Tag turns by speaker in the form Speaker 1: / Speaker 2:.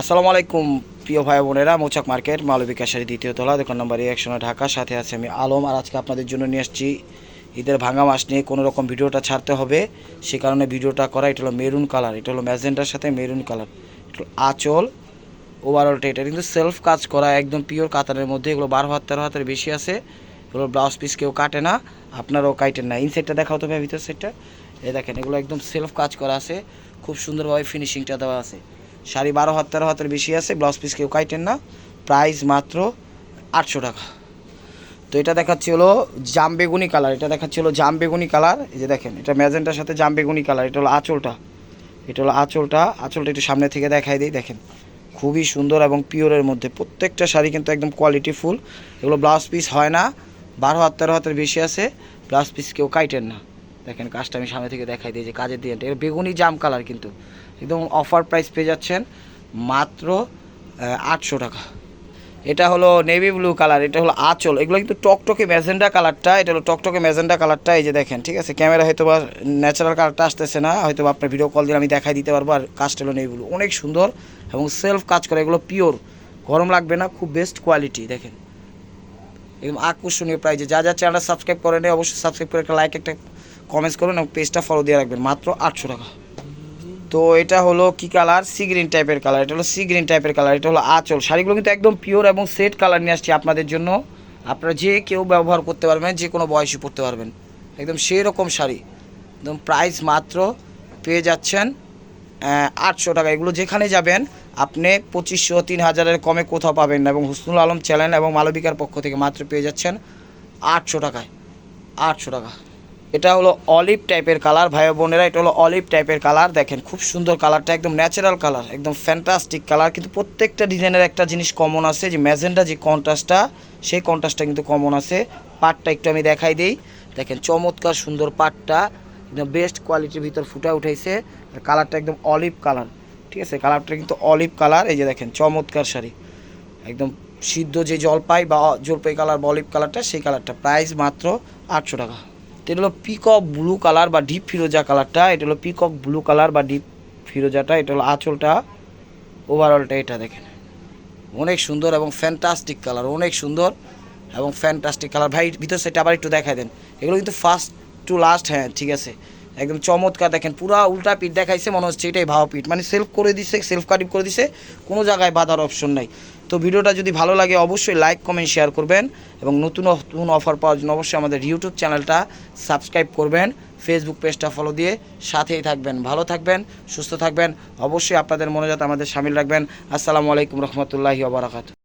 Speaker 1: আসসালামু আলাইকুম, প্রিয় ভাই বোনেরা। মৌচাক মার্কেট মালবিক কাশারি দ্বিতীয় তলা, দোকান নম্বর একশো নয় ঢাকা, সাথে আছে আমি আলম। আর আজকে আপনাদের জন্য নিয়ে আসছি ঈদের ভাঙা মাস নিয়ে। কোনো রকম ভিডিওটা ছাড়তে হবে, সে কারণে ভিডিওটা করা। এটা হলো মেরুন কালার, এটা হলো ম্যাজেন্টার সাথে মেরুন কালার। আঁচল ওভারঅলটা এটা। কিন্তু সেলফ কাজ করা, একদম পিওর কাতারের মধ্যে। এগুলো বারো হাত, তেরো হাতের বেশি আছে। এগুলো ব্লাউজ পিস কেউ কাটে না, আপনারাও কাটেন না। ইনসাইডটা দেখাও তো ভাই ভিতর সেটটা এ দেখেন, এগুলো একদম সেলফ কাজ করা আছে। খুব সুন্দরভাবে ফিনিশিংটা দেওয়া আছে। শাড়ি বারো হাত, তেরো হাতের বেশি আছে ব্লাউজ পিস কেউ কাইটেন না। প্রাইস মাত্র আটশো টাকা। তো এটা দেখাচ্ছে হলো জাম বেগুনি কালার এটা দেখাচ্ছে হলো জাম বেগুনি কালার এই যে দেখেন, এটা ম্যাজেন্টার সাথে জাম বেগুনি কালার এটা হলো আঁচলটা। এটা হলো আঁচলটা আঁচলটা একটু সামনে থেকে দেখাই দিই, দেখেন। খুবই সুন্দর এবং পিওরের মধ্যে প্রত্যেকটা শাড়ি কিন্তু একদম কোয়ালিটি ফুল এগুলো ব্লাউজ পিস হয় না, বারো হাত, তেরো হাতের বেশি আছে ব্লাউজ পিস কেউ কাইটেন না। দেখেন কাজটা আমি সামনে থেকে দেখাই দিই যে কাজের দিয়ে এটা বেগুনি জাম কালার কিন্তু। একদম অফার প্রাইস পেয়ে যাচ্ছেন মাত্র আটশো টাকা। এটা হলো নেভি ব্লু কালার এটা হলো আঁচল। এগুলো কিন্তু টকটকে ম্যাজেন্ডা কালারটা এটা হলো টকটকে ম্যাজেন্ডা কালারটা এই যে দেখেন, ঠিক আছে? ক্যামেরা হয়তো বা ন্যাচারাল কালারটা আসতেছে না, হয়তো আপনার ভিডিও কল দিয়ে আমি দেখাই দিতে পারব। আর কাজটা হলো নেভি ব্লু অনেক সুন্দর এবং সেলফ কাজ করে, এগুলো পিওর গরম লাগবে না, খুব বেস্ট কোয়ালিটি দেখেন। একদম আকর্ষণীয় প্রাইজে যা যা চ্যানেলটা সাবস্ক্রাইব করেন, অবশ্যই সাবস্ক্রাইব করে একটা লাইক একটা কমেন্টস করুন এবং পেজটা ফলো দিয়ে রাখবেন। মাত্র আটশো টাকা। তো এটা হলো কি কালার সি গ্রিন টাইপের কালার এটা হলো সি গ্রিন টাইপের কালার এটা হলো আঁচল। শাড়িগুলো কিন্তু একদম পিওর এবং সেট কালার নিয়ে আসছি আপনাদের জন্য। আপনারা যে কেউ ব্যবহার করতে পারবেন, যে কোনো বয়সী পরতে পারবেন। একদম সেই রকম শাড়ি। একদম প্রাইস মাত্র পেয়ে যাচ্ছেন আটশো টাকা। এগুলো যেখানে যাবেন, আপনি পঁচিশশো, তিন হাজারের কমে কোথাও পাবেন না এবং হুসনুল আলম চ্যানেল এবং মালবিকার পক্ষ থেকে মাত্র পেয়ে যাচ্ছেন আটশো টাকায়। আটশো টাকা। এটা হলো অলিভ টাইপের কালার ভাই বোনেরা, এটা হলো অলিভ টাইপের কালার দেখেন, খুব সুন্দর কালারটা একদম ন্যাচারাল কালার একদম ফ্যান্টাস্টিক কালার কিন্তু প্রত্যেকটা ডিজাইনের একটা জিনিস কমন আছে, যে ম্যাজেন্ডা যে কন্ট্রাস্টটা সেই কন্ট্রাস্টটা কিন্তু কমন আছে। পাটটা একটু আমি দেখাই দিই। দেখেন, চমৎকার সুন্দর পাটটা, একদম বেস্ট কোয়ালিটির ভিতর ফুটা উঠাইছে আর কালারটা একদম অলিভ কালার ঠিক আছে? কালারটা কিন্তু অলিভ কালার এই যে দেখেন, চমৎকার শাড়ি। একদম সিদ্ধ যে জলপাই বা জলপাই কালার বা অলিভ কালারটা সেই কালারটা প্রাইস মাত্র আটশো টাকা। এটা হলো পিকক ব্লু কালার বা ডিপ ফিরোজা কালারটা এটা হলো পিকক ব্লু কালার বা ডিপ ফিরোজাটা এটা হলো আঁচলটা ওভারঅলটা এটা দেখেন। অনেক সুন্দর এবং ফ্যান্টাস্টিক কালার অনেক সুন্দর এবং ফ্যান্টাস্টিক কালার ভাই ভিতর সাইডটা আবার একটু দেখাই দেন। এগুলো কিন্তু ফার্স্ট টু লাস্ট হ্যাঁ ঠিক আছে। একদম চমৎকার দেখেন, পুরা উল্টা পিঠ দেখাইছে, মনে হচ্ছে এটাই ভাও পিঠ। মানে সেলফ করে দিছে সেলফ কাটিং করে দিছে, কোনো জায়গায় বাধার অপশন নাই। তো ভিডিওটা যদি ভালো লাগে, অবশ্যই লাইক কমেন্ট শেয়ার করবেন এবং নতুন নতুন অফার পাওয়ার জন্য অবশ্যই আমাদের ইউটিউব চ্যানেলটা সাবস্ক্রাইব করবেন ফেসবুক পেজটা ফলো দিয়ে সাথেই থাকবেন। ভালো থাকবেন, সুস্থ থাকবেন, অবশ্যই আপনাদের মনোজাত আমাদের সামিল রাখবেন। আসসালামু আলাইকুম রহমতুল্লাহি ওবরাকাতু